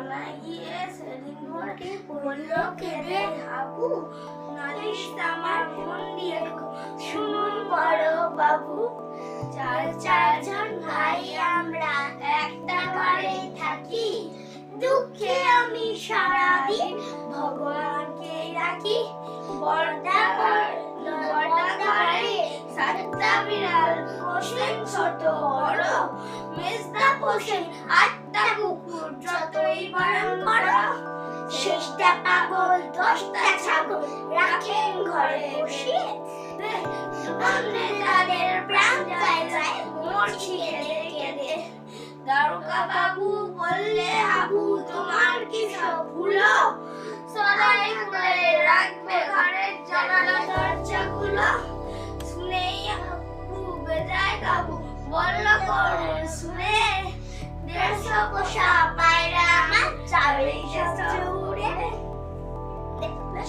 থানায় গিয়ে সেদিন ভোরে বলল, কেঁদে হাবু? নালিশ আমার ফোন দিয়ে শুনুন বড় বাবু, চার চারজন ভাই আমরা একটা ঘরে থাকি। দুঃখে আমি সারাদিন ভগবানকে ডাকি বর্দা বর্দা ঘরে সাতটা বিড়াল। পোষেন ছোট বড়, মেজদা পোষেন আটটা শেষটা পাগল, দশটা ছাগল রাখেন ঘরে বসিয়ে তাদের প্রাণ যায় যায় মরছি কেঁদে দারোগা বাবু বললে হাবু তোমার কি সব ভুলো? সদাই খুলে রাখবে ঘরের জানালা দরজাগুলো। শুনেই হাবু বেজায় কাবু, বলল করুন শুনে। দেড়শো পোষা পায়রা আমার চাবি